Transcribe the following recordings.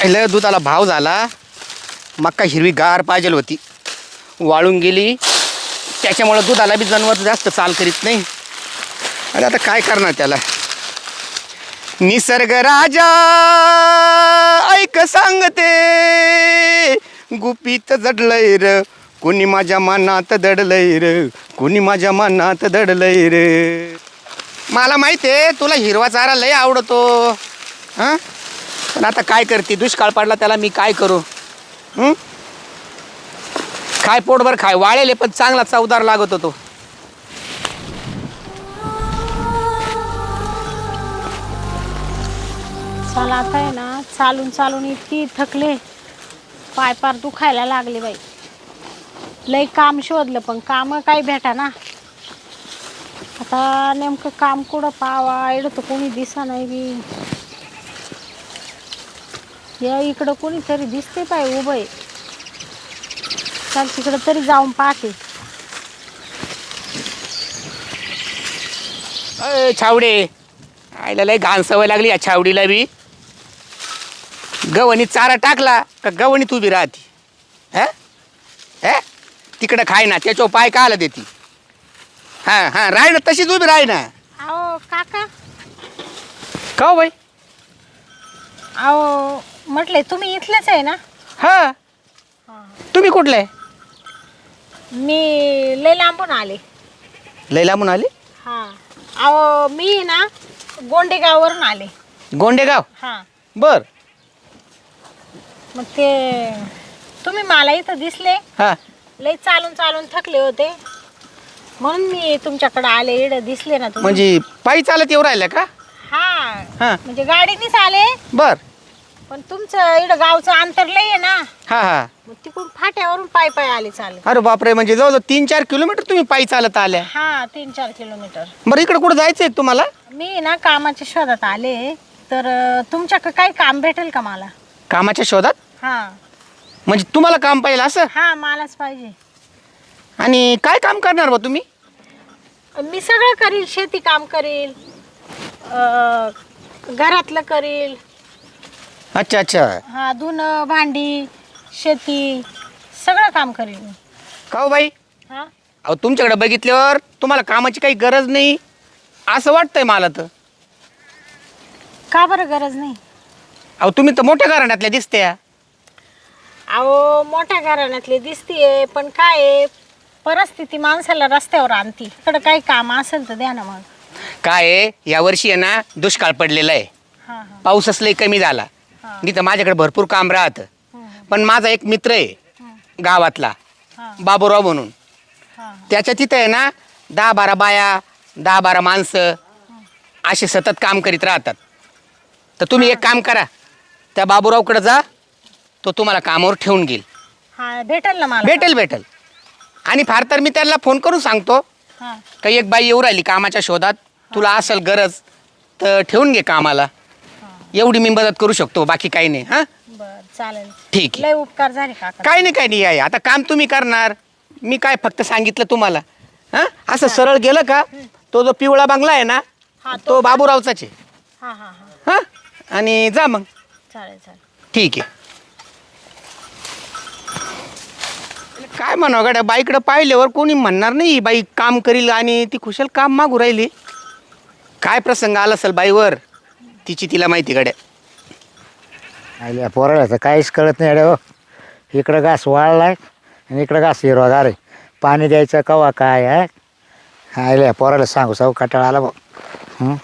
आयलं दुधाला भाव झाला. मक्का हिरवी गार पाहिजे होती. वाळून गेली. त्याच्यामुळं दुधाला बी जनावर जास्त चाल करीत नाही. आणि आता काय करणार त्याला? निसर्ग राजा ऐक सांगते. गुपित जडलंय र. कोणी माझ्या मनात दडलंय र. कोणी माझ्या मनात दडलंय र. मला माहिती आहे तुला हिरवा चारा लय आवडतो. हां? पण आता काय करते? दुष्काळ पडला त्याला मी काय करू? हं? काय पोटभर खाय. वाळेले पण चांगला चवदार लागत होतो. चला आता आहे ना चालून चालून इतकी थकले. पाय पार दुखायला लागले बाई. लय काम शोधलं पण काम काही भेटा ना. आता नेमकं काम कुठं पावा एवढं तर कोणी दिसा नाही बी. या इकडं कोणीतरी दिसते पाय उभं आहे. चल तिकडं तरी जाऊन पाहते. अय छावडे. आईला लय घाण सवय लागली या छावडीला बी. गवणी चारा टाकला का गवणीत उभी राहते? हा? हा? तिकडं खाय ना त्याच्यावर पाय का आला देती हां हां राह ना तशीच उभी राह ना. अहो काका. का हो बाई? अहो म्हटले तुम्ही इथलेच आहे ना? हा. तुम्ही कुठले? मी लय लांबून आले. लैला म्हणून आले? हा. अहो मी ना गोंडेगाववरून आले. गोंडेगाव? हा. बर. मग ते तुम्ही मला इथं दिसले. हा. लय चालून चालून थकले होते. म्हणून मी तुमच्याकडे आले इकडं दिसले ना तुम्ही. म्हणजे पायी चालत येऊ राहिलं का? हा. हा. म्हणजे गाडीनेच आले. बर. पण तुमचं इकडं गावचं अंतर लय आहे ना. हा हा. मग तिकडून फाट्यावरून पाय पाय आले चालत अरे बापरे म्हणजे जवळजवळ तीन चार किलोमीटर तुम्ही पायी चालत आल्या. हा तीन चार किलोमीटर. बरं इकडे कुठं जायचंय तुम्हाला? मी ना कामाच्या शोधात आले. तर अं, तुमच्याकडे काही काम भेटेल का मला? कामाच्या शोधात? हा. म्हणजे तुम्हाला काम पाहिजे असं? हा मलाच पाहिजे. आणि काय काम करणार बा तुम्ही? मी सगळं करील शेती काम करील अं, घरातलं करील अच्छा अच्छा. हा धुणं भांडी शेती सगळं काम करील मी. का हो बाई? हा? अहो तुमच्याकडे बघितल्यावर तुम्हाला कामाची काही गरज नाही. असं वाटतंय मला तर. का बरं गरज नाही? अहो तुम्ही तर मोठ्या घराण्यातल्या दिसत्या. अहो मोठ्या घराण्यातली दिसतीये पण काय आहे, परिस्थिती माणसाला रस्त्यावर आणती. इकडं काही काम असेल तर द्या ना मग. काय आहे? यावर्षी आहे ना दुष्काळ पडलेला आहे. हा हा. पाऊसच लई कमी झाला. नाही तर माझ्याकडे भरपूर काम राहतं. पण माझा एक मित्र आहे गावातला बाबूराव म्हणून. त्याच्या तिथं आहे ना दहा बारा बाया दहा बारा माणसं असे सतत काम करीत राहतात. तर तुम्ही एक काम करा त्या बाबूरावकडे जा तो तुम्हाला कामावर ठेवून घेईल. हा भेटेल ना मला? भेटेल भेटेल. आणि फार तर मी त्याला फोन करून सांगतो हा. का एक बाई येऊ राहिली कामाच्या शोधात तुला असेल गरज तर ठेवून घे कामाला. एवढी मी मदत करू शकतो बाकी काही नाही हां? बर चालेल. ठीक आहे. लय उपकार झाले काका. काही नाही काही नाही आहे आता काम तुम्ही करणार. मी काय फक्त सांगितलं तुम्हाला हां? असं सरळ गेलं का तो जो पिवळा बंगला आहे ना हा, तो तो बाबूरावचाच आहे. हा हा हा. हां? आणि जा मग. चालेल चालेल. ठीक आहे. काय म्हणावं गड्या बाईकडं पाहिल्यावर कोणी म्हणणार नाही ही बाई काम करील आणि ती खुशाल काम मागू राहिली. काय प्रसंग आला असेल बाईवर? तिची तिला माहिती गड्या. आयल्या पोराला तर काहीच कळत नाही अडे हो. इकडं घास वाळलाय आणि इकडं घास हिरवागार आहे. पाणी द्यायचं कवा काय आहे? आयल्या पोराला सांगू सांगू कटाळा आला भाऊ. हं?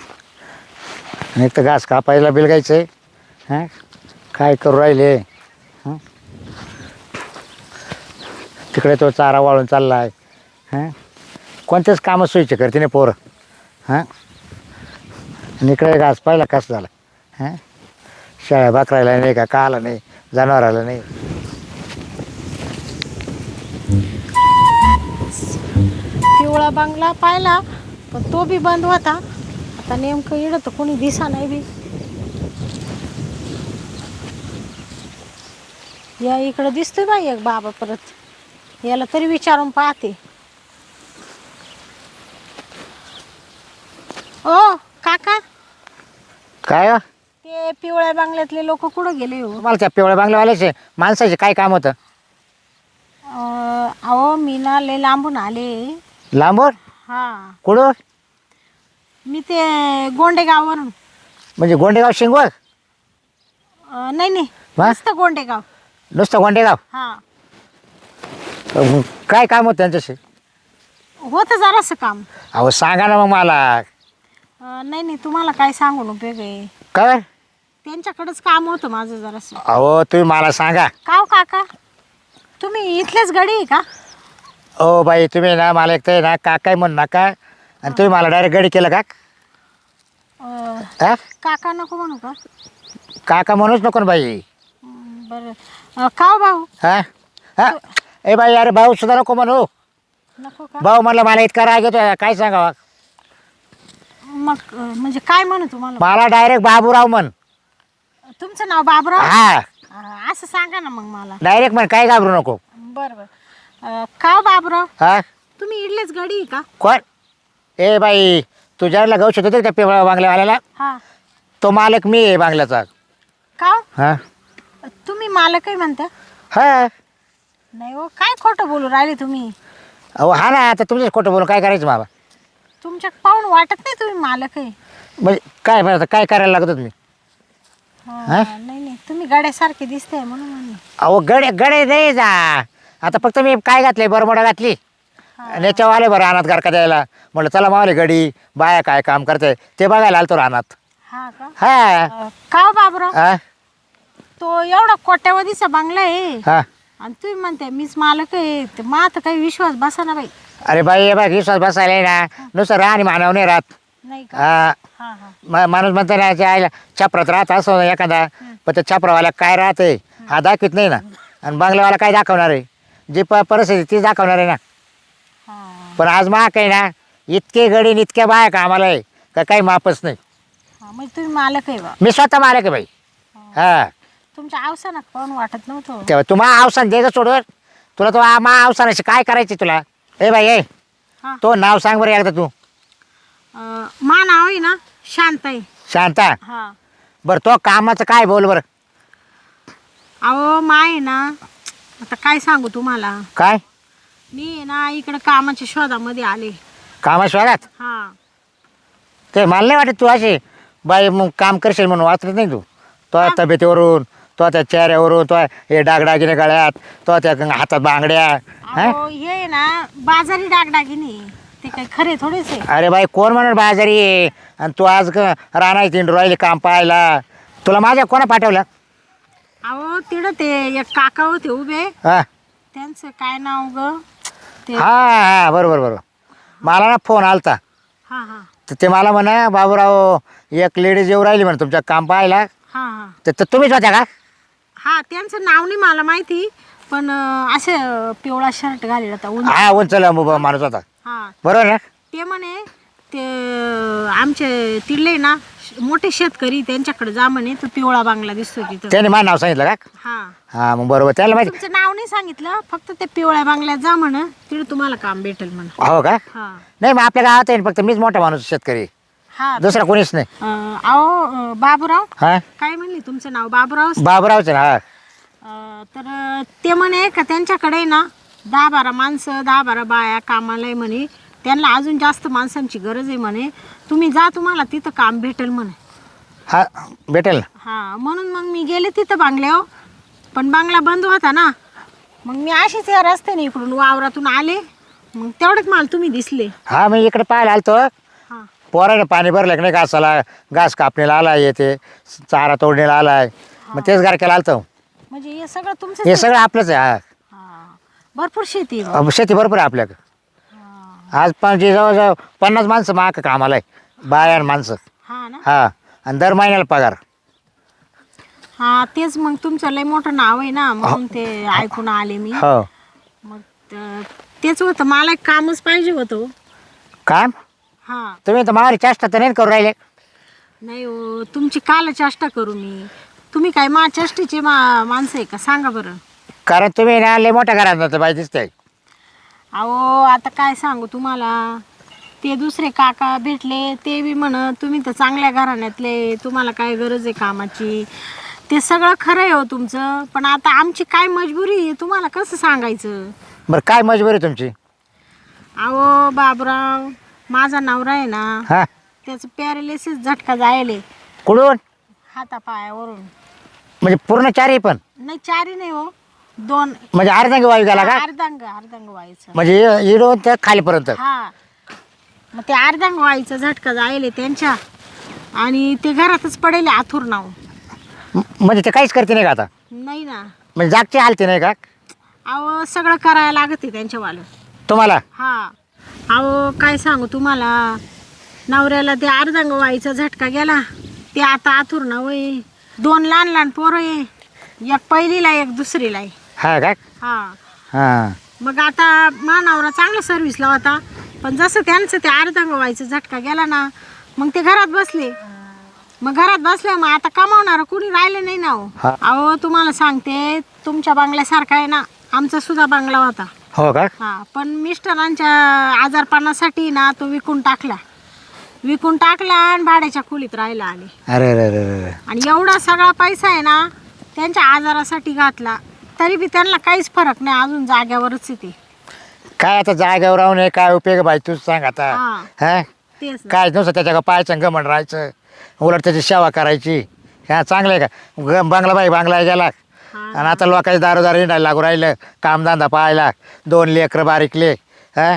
आणि एक तर घास कापायला बिलगायचं आहे हां? काय करू राहिले? हं? तिकडे तो चारा वाळून चालला आहे कोणतेच कामं सोयीचे करते नाही पोरं? हां? आणि इकडे घास पाहिला कसं झाला? हां? शेळ्या बाकरायला नाही का? काला नाही? जनावराला नाही? पिवळा बंगला पाहिला पण तो बी बंद होता. आता नेमकं इकडं तर कोणी दिसा नाही बी. या इकडं दिसतोय बाई एक बाबा परत. याला तरी विचारून पाहते. ओ! काका? काय हो? ते पिवळ्या बांगल्यातले लोक कुठं गेले हो? तुम्हाला त्या पिवळ्या बांगल्यावाल्याचे माणसाचे काय काम होतं? अं, अहो मी ना लय लांबून आले. लांबून? हा. कुठं? मी ते गोंडेगाववरून. म्हणजे गोंडेगाव शिंगवळ अं, नाही नाही. वा? गोंडेगाव. नुसतं गोंडेगाव? हा. अं, काय काम होतं त्यांच्याशी? होतं जरासं काम. अहो सांगा ना मग मला. अं, नाही नाही तुम्हाला काय सांगून उपयोग आहे? काय? त्यांच्याकडेच काम होतं माझं जरासं. अहो तुम्ही मला सांगा. का हो काका तुम्ही इथलेच गडी आहे का? ओ बाई तुम्ही ना मला एक तर ना का काय म्हणू नका आणि तुम्ही मला डायरेक्ट गडी केलं का? अं, हा? काका नको म्हणू का? काका म्हणूच नको ना बाई. हं, बरं. अं, का हो भाऊ. हा? हा? ए बाई अरे भाऊ सुद्धा नको म्हणू. नको का? भाऊ म्हणलं मला इतका राग येतो काय सांगावा? मग अं, म्हणजे काय म्हणू तुम्हाला? मला डायरेक्ट बाबूराव म्हण. तुमचं नाव बाबराव? हा. अं, असं सांगा ना मग मला. डायरेक्ट म्हण काय घाबरू नको. बरं बरं. अं, का हो बाबराव? हा? तुम्ही इडलेच गडी आहे का? कोण? ए बाई तुझ्याला गौश होते त्या पिवळा बांगल्यावाल्याला हा. तो मालक मी आहे बांगल्याचा. का हो? हा. तुम्ही मला काही म्हणता? हा. नाही हो काय खोटं बोलू राहिले तुम्ही? अहो हा ना आता तुमचं खोटं बोलून काय करायचं बाबा? तुमच्या पाहून वाटत नाही तुम्ही मालक आहे. म्हणजे काय बरं आता काय करायला लागत मी? हा, हा? नाही नाही. तुम्ही गड्यासारखे दिसते म्हणून म्हणले. अहो गडे गडे नाही जा. आता फक्त मी काय घातले बरमोडा घातली. आणि याच्यावर आले बरं रानात गारका द्यायला. म्हटलं चला मावले गडी बाया काय काम करते ते बघायला आलतो रानात. हा का? हा. अं, का हो बाबराव? हा? तो एवढा कोट्यावधीचा बांगला आहे. हा. आणि तुम्ही म्हणते मीच मालक आहे. ते आता काही विश्वास बसा ना बाई. अरे बाई हे बघ विश्वास बसायला आहे ना. नुसतं राह आणि मानव नाही राहत. नाही का? हा. हा हा. मा- माणूस म्हणतो ना आईला छपरात राहत असो एखादा पण त्या छपरावाला काय राहते हा दाखवित नाही ना. आणि बंगल्यावाला काय दाखवणार आहे? जी प परिस्थिती तीच दाखवणार आहे ना. हा. पण आज मा काही ना. इतके गडी आणि इतक्या बाया कामाला आहे का काही मापच नाही. हा म्हणजे तुम्ही मालक आहे बा. मी स्वतः मालक आहे बाई. हा. तुमच्या अवसानात पाहून वाटत नव्हतं? तेव्हा तू मा अवसान द्यायचं सोडून. तुला तो मा अवसानाशी काय करायचे तुला? ए बाई ए. हा. तो नाव सांग बरं एकदा तू. अं, मा नाव आहे ना शांताई. शांता? हा. बरं तो कामाचं काय बोल बरं? अहो मा आहे ना आता काय सांगू तुम्हाला? काय? मी आहे ना इकडं कामाच्या शोधामध्ये आले. कामाशिवायात हा. ते मला नाही वाटत तू अशी बाई मग काम करशील म्हणून वाचत नाही तू. तो तब्येतीवरून तो त्या चेहऱ्यावरून तो हे डागडागिने गळ्यात तो त्या हातात बांगड्या हा? अहो हे? आहे ना बाजारी डागडागिनी. ते काही खरे थोडेच आहे. अरे बाई कोण म्हणणार बाजारी आहे? आणि तू आज रानात इंडू राहिली काम पाहायला. तुला माझ्या कोणा पाठवलं? अहो तिकडं ते एक काका होते उभे. हा. त्यांचं काय नाव ग? ते हा हा बरोबर बरोबर. मला ना फोन आलता. हा हा. तर ते मला म्हणा बाबूराव एक लेडीज येऊ राहिली म्हणे तुमच्या काम पाहायला. हा हा. तर तर तुम्हीच होत्या का? हा त्यांचं नाव नाही मला माहिती पण अं, असे अं, पिवळा शर्ट घालेला होता उंच. हा उंचल माणूस होता. हा. बरोबर ना? ते म्हणे ते आमचे तिडले ना श- मोठे शेतकरी त्यांच्याकडे जा म्हणे तो पिवळा बांगला दिसतो तिथं. त्याने माझं नाव सांगितलं का? हा. हा मग बरोबर त्याला माहिती तुमचं नाव नाही सांगितलं फक्त ते पिवळ्या बांगल्यात जा म्हण तिकडे तुम्हाला काम भेटेल म्हण. हो का? हा. नाही मग आपल्या गावात आहे ना फक्त मीच मोठा माणूस शेतकरी. हा. दुसरा कोणीच नाही. अं, अहो अं, बाबूराव. हा? काय म्हणली तुमचं नाव? बाबूराव बाबूरावच ना हा. अं, तर अं, ते म्हणे का त्यांच्याकडे ना दहा बारा माणसं दहा बारा बाया कामाला आहे म्हणे. त्यांना अजून जास्त माणसांची गरज आहे म्हणे. तुम्ही जा तुम्हाला तिथं काम भेटेल म्हणे. हा भेटेल ना? हां म्हणून मग मी गेले तिथं बांगल्यावर पण बांगला बंद होता ना. मग मी अशीच या रस्त्याने इकडून वावरातून आले. मग तेवढेच मला तुम्ही दिसले. हा मी इकडे पाहायला आलतो. हां पोराने पाणी भरलं की नाही घासाला? घास कापणीला आलाय येते चारा तोडणीला आलाय. मग तेच गारक्याला आलतो. म्हणजे हे सगळं तुमचं हे सगळं आपलंच आहे हा. हां. भरपूर शेती आहे शेती बरोबर आहे आपल्याकडं. हां. आज पण जे जवळजवळ पन्नास माणसं माग कामाला आहे बाया आणि माणसं. हां ना? हा. आणि दर महिन्याला पगार. हां तेच मग तुमचं लय मोठं नाव आहे ना म्हणून ते ऐकून आले मी. हो. मग त- तेच होतं मला एक कामच पाहिजे होतं हो. काम? हां. तुम्ही तर मारी चेष्टा तर नाही करू राहिले. नाही हो तुमची काल चेष्टा करू मी. तुम्ही काय मा चेष्टेचे मा माणसं आहे का? सांगा बरं. कारण तुम्ही ना लय मोठ्या घरात नव्हतं बाई दिसते अहो आता काय सांगू तुम्हाला? ते दुसरे काका भेटले ते बी म्हण तुम्ही तर चांगल्या घराण्यातले तुम्हाला काय गरज आहे कामाची? ते सगळं खरं आहे हो तुमचं पण आता आमची काय मजबुरी आहे? तुम्हाला कसं सांगायचं? बरं काय मजबुरी तुमची? अहो बाबराव माझा नवरा आहे ना हा. त्याचं पॅरालिसिस झटका जायले. कुठून? हातापायावरून. म्हणजे पूर्ण चारही पण? नाही चारी नाही हो. दोन. म्हणजे अर्धांगी वायू गेला का? अर्धांग अर्धांग व्हायचं म्हणजे इडून त्या खालीपर्यंत. हा. मग ते अर्धांग व्हायचं झटका जायले त्यांच्या. आणि ते घरातच पडेले आथुर नाव म- म्हणजे ते काहीच करते नाही का आता? नाही ना. म्हणजे जागची हालते नाही का? अहो सगळं करायला लागते त्यांच्यावालं. तुम्हाला? हा. अहो काय सांगू तुम्हाला? नवऱ्याला ते अर्धांग व्हायचा झटका गेला. ते आता आथुर नाव आहे दोन लहान लहान पोरं आहे. एक पहिलीला एक दुसरीला आहे. हा का? हा. हां. मग आता मानावरा चांगला सर्व्हिसला होता. पण जसं त्यांचं ते अर्धांग व्हायचं झटका गेला ना मग ते घरात बसले. मग घरात बसले मग आता कमावणार कुणी राहिले नाही ना हो. हा. अहो तुम्हाला सांगते तुमच्या बंगल्यासारखा आहे ना आमचा सुद्धा बंगला होता. हो का? हा पण मिस्टरांच्या आजारपणासाठी ना तो विकून टाकला. विकून टाकला आणि भाड्याच्या खोलीत राहायला आले. अरे अरे अरे अरे. आणि एवढा सगळा पैसा आहे ना त्यांच्या आजारासाठी घातला. तरी बी त्यांना काहीच फरक नाही अजून जाग्यावरच येते काय आता जागेवर राहून हे काय उपयोग आहे बाई? तूच सांग आता. हा. हा? तेच ना. काय नुसतं त्याच्या पायाचं गमन राहायचं. उलट त्याची सेवा करायची. ह्या चांगलं आहे का? ग- बांगला बाई बांगला गेला. हा. आणि आता लोकांची दारोदार हिंडायला लागू राहिलं. कामधंदा पाहायला. दोन लेकरं बारीकले. हा?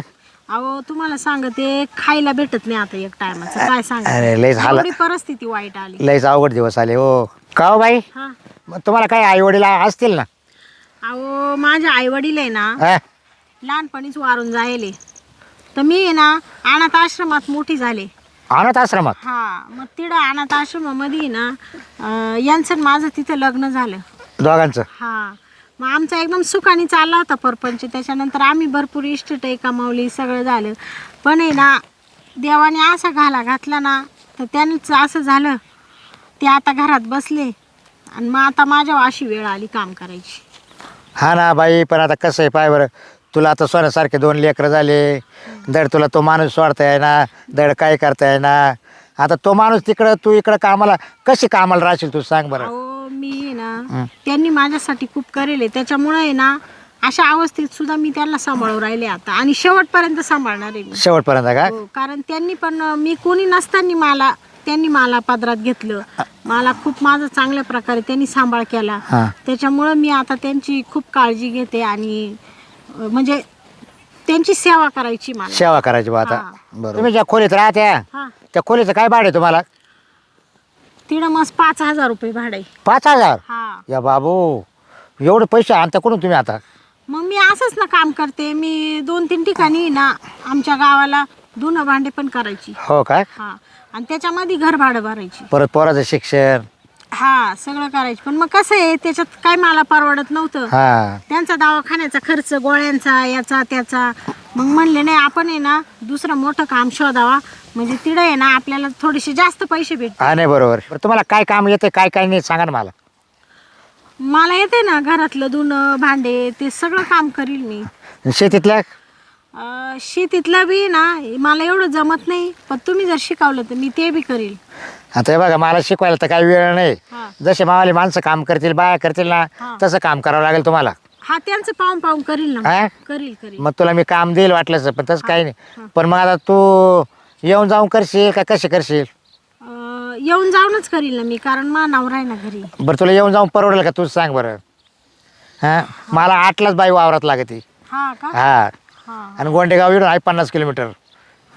अहो तुम्हाला सांगते खायला भेटत नाही आता एक टायमाचं काय सांगा? अरे हाल एवढी परिस्थिती वाईट आली. लयच अवघड दिवस आले हो. का हो बाई? हा. मग तुम्हाला काय आई वडील असतील ना? अहो माझे आई वडील आहे ना हा? लहानपणीच वारून जायले. तर मी आहे ना अनाथ आश्रमात मोठी झाले. अनाथ आश्रमात? हा मग तिथं अनाथ आश्रमामध्ये ना अं, यांचं आणि माझं तिथं लग्न झालं. दोघांचं. हा. मग आमचा एकदम सुखाने चालला होता परपंच. त्याच्यानंतर आम्ही भरपूर इष्टटाई कमावली सगळं झालं. पण आहे ना देवाने असा घाला घातला ना तर त्यांचं असं झालं. ते आता घरात बसले. आणि मग आता माझ्यावर अशी वेळ आली काम करायची. हा ना बाई पण आता कसं आहे पाय बरं. तुला आता सोन्यासारखे दोन लेकरं झाले. दड तुला तो माणूस सोडता ना दड काय करता ना आता तो माणूस तिकडं तू इकडं कामाला कशी कामाला राहशील तू सांग बरं. अहो मी आहे ना त्यांनी माझ्यासाठी खूप करेल. त्याच्यामुळे आहे ना अशा अवस्थेत सुद्धा मी त्यांना सांभाळून राहिले आता. आणि शेवटपर्यंत सांभाळणार आहे मी. शेवटपर्यंत का? हो, कारण त्यांनी पण मी कोणी नसताना मला त्यांनी मला पदरात घेतलं. मला खूप माझा चांगल्या प्रकारे त्यांनी सांभाळ केला. हा. त्याच्यामुळं मी आता त्यांची खूप काळजी घेते आणि अं, म्हणजे त्यांची सेवा करायची मला. सेवा करायची बा आता. हा. बरोबर तुम्ही ज्या खोलीत राहत्या हा. त्या खोलीचं काय भाडे तुम्हाला? तिकडं मस्त पाच हजार रुपये भाडे पाच हजार? हा. या बाबू एवढे पैसे आणता कुठून तुम्ही आता? मग मी असंच ना काम करते. मी दोन तीन ठिकाणी ना आमच्या गावाला धुणं भांडे पण करायची. हो काय हा. आणि त्याच्यामध्ये घर भाडं भरायची. परत पोराचं शिक्षण? हा सगळं करायची. पण मग कसं आहे त्याच्यात काय मला परवडत नव्हतं. हा. त्यांचा दवाखान्याचा खर्च गोळ्यांचा याचा त्याचा. मग म्हणले नाही आपण आहे ना दुसरं मोठं काम शोधावा. म्हणजे तिकडे आहे ना आपल्याला थोडेसे जास्त पैसे भेट हा नाही बरोबर. बरं तुम्हाला काय काम येते काय काय नाही सांगा ना मला. मला येते ना घरातलं धुणं भांडे ते सगळं काम करील मी. आणि शेतीतल्या? अं, शेतीतलं बी ना मला एवढं जमत नाही पण तुम्ही जर शिकवलं तर मी ते बी करील. आता हे बघा मला शिकवायला तर काही वेळ नाही. हा. जसे मावाली माणसं काम करतील बाया करतील ना हा. तसं काम करावं लागेल तुम्हाला. हा त्यांचं पाहून पाहून करील ना. हा? करील करील. मग तुला मी काम देईल वाटलंच पण तसं काही नाही. पण मग आता तू येऊन जाऊन करशील का कशी करशील? अं, येऊन जाऊनच करील ना मी कारण मा नवरा आहे ना घरी. बरं तुला येऊन जाऊन परवडेल का? तूच सांग बरं. हां? मला आठलाच बाई वावरात लागते. हा का? हा. हा. आणि गोंडेगाव इकडून आहे पन्नास किलोमीटर.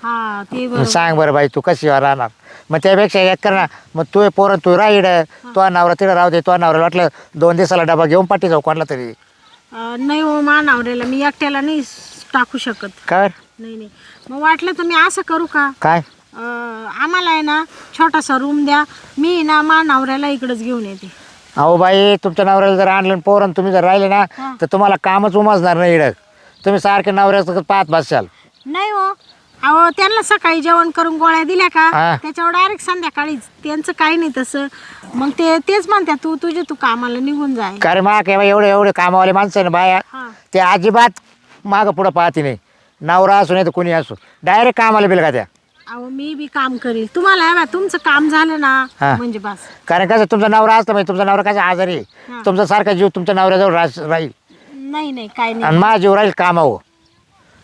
हा ते मग बरोबर. सांग बरं बाई तू कशी राहणार? मग त्यापेक्षा एक कर ना. मग तू पोरं तू राहीड तो नवरा तिकडे राहू दे तो नवरा वाटलं दोन दिवसाला डबा घेऊन पाठी जाऊ कोणाला तरी. अं, नाही हो मा नवऱ्याला मी एकट्याला नाही टाकू शकत. काय? नाही नाही. मग वाटलं तर मी असं करू का? काय? अं, आम्हाला आहे ना छोटासा रूम द्या. मी ना मा नवऱ्याला इकडंच घेऊन येते. अहो बाई तुमच्या नवऱ्याला जर आणलं आणि पोरं आणि तुम्ही जर राहिले ना. तर तुम्हाला कामच उमजणार नाही इडक तुम्ही सारखे नवऱ्याचं पाहत बसाल? नाही हो. अहो त्यांना सकाळी जेवण करून गोळ्या दिल्या का? हा. त्याच्यावर डायरेक्ट संध्याकाळीच त्यांचं काही नाही तसं. मग ते तेच म्हणतात तू तुझे तू कामाला निघून जाय. कारण मा काय बाई एवढे एवढे कामावाले माणसं आहे ना बाया. हा. ते अजिबात मागं पुढं पाहते नाही. नवरा असू नाही तर कोणी असू. डायरेक्ट कामाला बिल का त्या अहो मी बी काम करील. तुम्हाला हे तुमचं काम झालं ना हा. म्हणजे बस. कारण कसं तुमचा नवरा असतं म्हणजे तुमचा नवरा कसा आजारी आहे. हा. तुमचा सारखा जीव तुमच्या नवऱ्याजवळ राहील. नाही नाही काय नाही. आणि माझा जीव राहील कामावं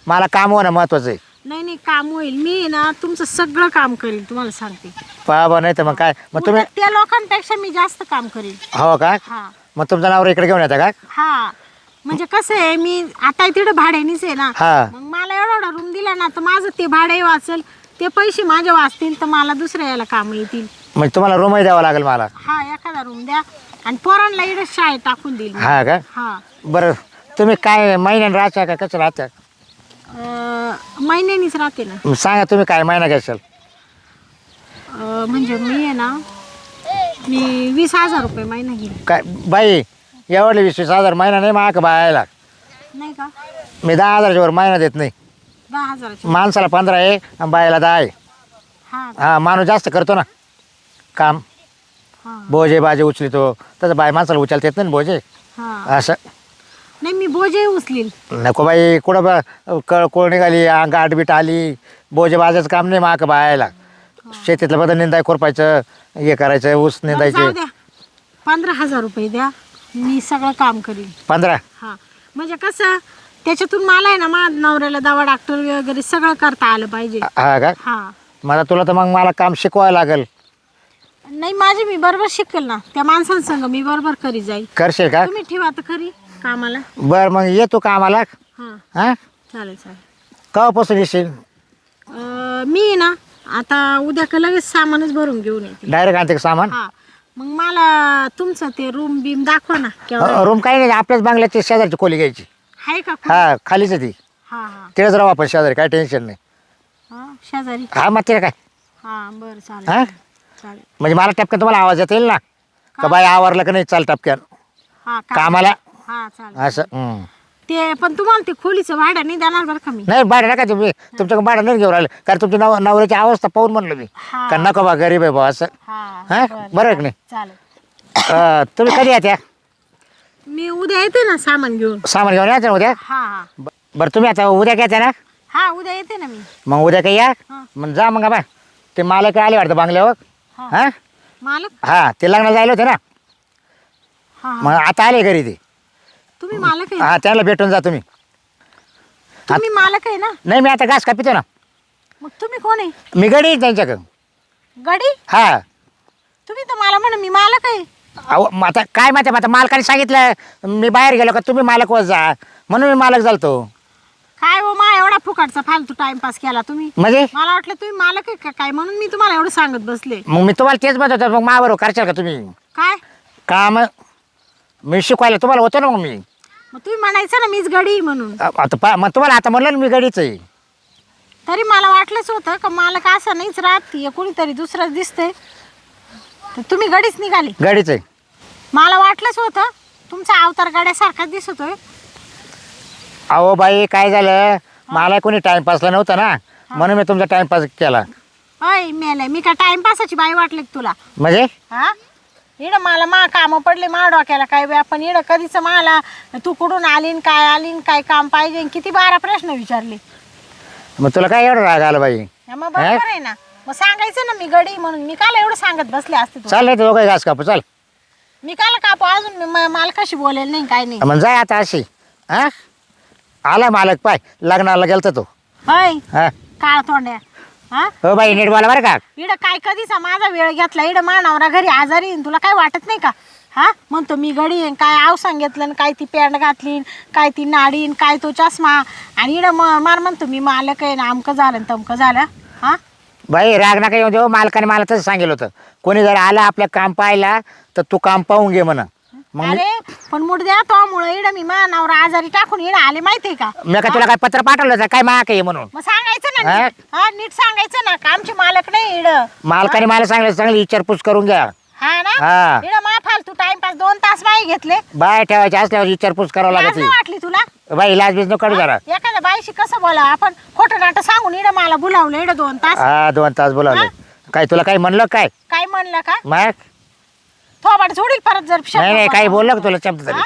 मला काम होणं महत्वाचं आहे. नाही नाही काम होईल. मी ना तुमचं सगळं काम करील तुम्हाला सांगते. बाबा नाही तर मग काय? मग तुम्ही उलट त्या लोकांपेक्षा मी जास्त काम करील. हो का? हा. मग तुमचा नवरा इकडे घेऊन येता का? हा. म्हणजे कसं आहे मी आता तिकडे भाड्यानीच आहे ना. हा. मग मला एवढा रूम दिला ना तर माझं ते भाडे वाचेल. ते पैसे माझे वाचतील तर मला दुसऱ्या याला काम येतील. म्हणजे तुम्हाला रूमही द्यावा लागेल मला? हा एखादा रूम द्या. आणि पोरांना इकडे शाळेत टाकून देईल. हा का? हा. बरं. तुम्ही काय महिन्याने राहता का कसं राहता? अं, महिन्यानीच राहते ना. मग सांगा तुम्ही काय महिना घ्याल अं, म्हणजे मी आहे ना मी वीस हजार रुपये महिना घेईन. काय बाई एवढले वीस वीस हजार महिना नाही माग बायला नाही का? मी दहा हजाराच्या वर महिना देत नाही. दहा हजाराचे माणसाला पंधरा आहे आणि बायला दहा आहे. हा. हा माणूस जास्त करतो ना. काम. हा. बोजे बाजे उचलितो. तसं बाय माणसाला उचलता येत नाही ना बोजे हा. असं. नाही मी बोजे उचलील नको बाई कुठं बा कळ कोण निघाली अंग आटबीट आली. बोजे बाजाचं काम नाही माग बायला शेतीतलं बदल निंदाय खुरपायचं हे करायचं ऊस बरं, जाऊ निंदायचे द्या. पंधरा हजार रुपये द्या. मी सगळं काम करीन. पंधरा? हा. म्हणजे कसं त्याच्यातून मला आहे ना मा नवऱ्याला दवा डॉक्टर वगैरे सगळं करता आलं पाहिजे. हा का? हा. मला तुला तर मग मला काम शिकवायला लागेल. नाही माझे मी बरोबर शिकेल ना. त्या माणसांसंग मी बरोबर करी जाईल. करशील का? तुम्ही ठेवा तर खरी कामाला. बरं मग ये तू कामाला. हा. हा? चालेल चालेल. येशील? अं, मी ना आता उद्या का लगेच सामानच भरून घेऊन येते. डायरेक्ट आणते का सामान? हा. मग मला तुमचं ते रूम बीम दाखवा ना केवढं रूम काही नाही आपल्याच बांगल्याची शेजारची खोली घ्यायची. आहे का? हा खालीच आहे ती. हा हा. तिकडेच राहू आपण शेजारी काय टेन्शन नाही. हा शेजारी? हा मग तिला काय? हा बरं हा? चालेल. चालेल म्हणजे मला टपक्यान तुम्हाला आवाज येता येईल ना? का बाई आवरलं का नाही? चाल टपक्यान हा का- कामाला? हा चालेल. असं हं. ते पण तुम्हाला ते खोलीचं भाडं नाही देणार बरं का मी. नाही भाडं नका तुम्ही तुमच्याकडे भाडं नाही घेऊन राहिलं. कारण तुमच्या नव नवऱ्याची अवस्था पाहून म्हणलं मी. हा. का नको बा गरीब आहे बा असं. हा हा? बरं. की नाही? चालेल. अं, तुम्ही कधी येत्या? मी उद्या येते ना सामान घेऊन. सामान घेऊन यायचं उद्या? हा हा. ब- बरं तुम्ही आता उद्या घ्यायचं ना? हा उद्या येते ना मी. मग उद्या काही या? हा. मग जा मग बा. ते मला काय आले वाटतं बांगल्यावर. हा. हा? मालक? हा ते लग्न जायला होते ना. हा. मग आता आले घरी ते. तुम्ही मालक आहे हा त्याला भेटून जा तुम्ही. तुम्ही मालक आहे ना? नाही मी आता घास कापितो ना? मग तुम्ही कोण आहे? मी गडी त्यांच्याकडं. गडी? हा. तुम्ही तर मला म्हणा मी मालक आहे. अहो मग आता काय माहिती आता मालकाने सांगितलं मी बाहेर गेलो का तुम्ही मालक वर जा. म्हणून मी मालक झालतो. काय हो मा एवढा फुकाटचा फालतू टाइमपास केला तुम्ही? म्हणजे? मला वाटलं तुम्ही मालक आहे का काय? म्हणून मी तुम्हाला एवढं सांगत बसले. मग मी तुम्हाला तेच म्हणत होतो मग मावर करशाल का तुम्ही? काय? काम मी शिकवायला तुम्हाला होतो ना मग मी? मग तुम्ही म्हणायचं ना मीच गडी आहे म्हणून. अ- आता पा मग तुम्हाला आता म्हणलं ना मी गडीच आहे. तरी मला वाटलंच होतं का मालक असं नाहीच राहत कोणीतरी दुसरंच दिसतंय. तर तुम्ही गडीच निघाली. गडीच आहे. मला वाटलंच होतं तुमचा अवतार गाड्यासारखाच दिसतोय. अहो बाई काय झालं? मला कोणी टाइमपासला नव्हतं ना. म्हणून मी तुमचा टाइमपास केला. अय मेले मी का टाइमपासाची बाई वाटले का तुला? म्हणजे? हा? इडं मला मा कामं पडले मा डोक्याला काय बी आपण इडं कधीच मला तू कुठून आलीन काय आलीन काय काम पाहिजे किती बारा प्रश्न विचारले. मग तुला काय एवढं राग आला बाई? हा, मग बरोबर आहे ना. मग सांगायचं ना मी गडी म्हणून. मी काला एवढं सांगत बसले असते चाल दोघं घास कापू चाल. मी काला कापू अजून मी म- मालकाशी बोलेल नाही काय नाही. मग जाय आता अशी. हा? आला मालक पाय. लग्नाला गेलता तो. होय? हा. काळ तोंड्या हा? हो बाई नीट बोला बरं का. इडं काय कधीचा माझा वेळ घेतला? इडं मानावरा घरी आजारी आहे. तुला काय वाटत नाही का? हा? म्हणतो मी गडी आहे काय आवसांग घेतलं आणि काय ती पॅन्ट घातली काय ती नाडीन काय तो चष्मा? आणि इडं म मार म्हणतो मी मालक आहे ना अमकं झालं आणि तमकं झालं. हा? बाई राग नका येऊ देऊ मालकाने मला तसं सांगितलं होतं. कोणी जर आलं आपलं काम पाहिला तर तू काम पाहून घे म्हणा. मग मी अरे पण मुडद्या तो मुळे इडं मी मानावर आजारी टाकून इडं आले माहितीये का? मी का तुला काय पत्र पाठवलं होतं? काय माक आहे म्हणून? मग सांगायचं ना? नीट. हा? नीट सांगायचं ना का आमचे मालक नाही इडं? मालकाने मला सांगितलं चांगली विचारपूस करून घ्या. हा ना? हा. इडं मा फालतू टाइमपास दोन तास बाई घेतले. बाय ठेवायचे असल्यावर विचारपूस करावं लाज लागत नाही वाटली तुला? बाई लाज बीज नको जरा. एखाद्या बाईशी कसं बोला आपण खोटं नाटं सांगून इडं मला बोलावलं इडं दोन तास. हा दोन तास बोलावले. काय तुला काही म्हणलं काय? काय म्हणलं का? मग थोबाड जोडील परत जर शब्द नाही नाही काही बोलला. का तुला शब्द हा?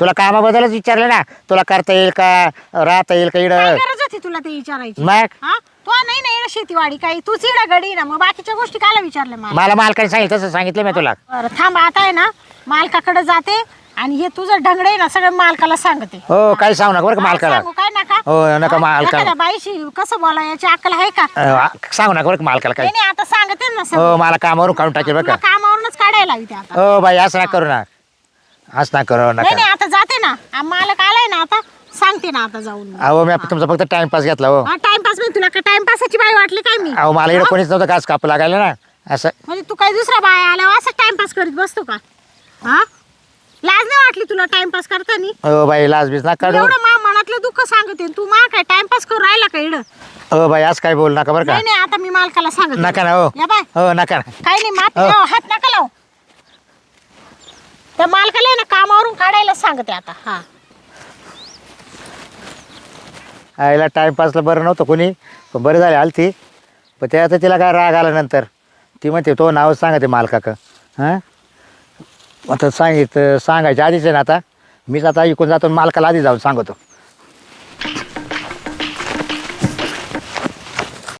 तुला कामाबद्दलच विचारलं ना? तुला करता येईल का? राहता येईल का काय इकडं गरज होती तुला ते विचारायची? मग? हा? तू नाही ना येणं शेतीवाडी काही? तूच इडं गडी ना? मग बाकीच्या गोष्टी कायला विचारल्या मला? मला मालकाने सांगितलं तसं सांगितलं मी तुला. बरं थांब आता आहे ना? मालकाकडे जाते आणि हे तुझं ढंगडे ना सगळं मालकाला सांगते. हो काही सांगू नका बरं का मालकाला. सांगू काय नका? हो, नका हा? मालकाला. एखाद्या बाईशी कसं बोला याची अक्कल आहे का? अं, सांगू नका बरं का मालकाला काही. नाही, आता सांगते ना सगळं. हो मला कामावरून काढून टाकेल बरं तुला का. कामावरूनच काढायला हवी ते आता. हो बाई असं ना करू ना. असं ना करू नाही नका. नाही आता जाते ना. आ, मालक आलाय ना आता सांगते ना आता जाऊन. अहो मी तुमचा फक्त टाइमपास घेतला हो. टाइमपास मी तुला का टाइमपासाची बाई वाटली काय मी? अहो मला इकडे कोणीच नव्हतं घास कापू लागायला ना? असं. म्हणजे तू काही दुसरा बाय आल्यावर असं टाइमपास करीत बसतो का? हा? लाज नाही वाटली तुला टाइमपास करताना? हो बाई लाज बीज ना काढू एवढं मा मनातलं दुःख सांगते. तू मा काय टाइमपास करून राहिला का इड? हो बाई आज काय बोल नका बरं का. नाही नाही आता मी मालकाला सांगते. नका ना हो. या बाय. हो नका ना. काही नाही मात हो. हात नका लाव. त्या मालकाला आहे ना कामावरून काढायला सांगते आता. हा. आईला टाइमपासला बरं नव्हतं कोणी पण बरं झालं आली ती पण ते आता तिला काय राग आला नंतर. ती म्हणते तो नाव सांगते मालकाक. हां? आता सांगित सांगायच्या आधीच आहे ना आता. मीच आता इकडून जातो आणि मालकाला आधी जाऊन सांगतो.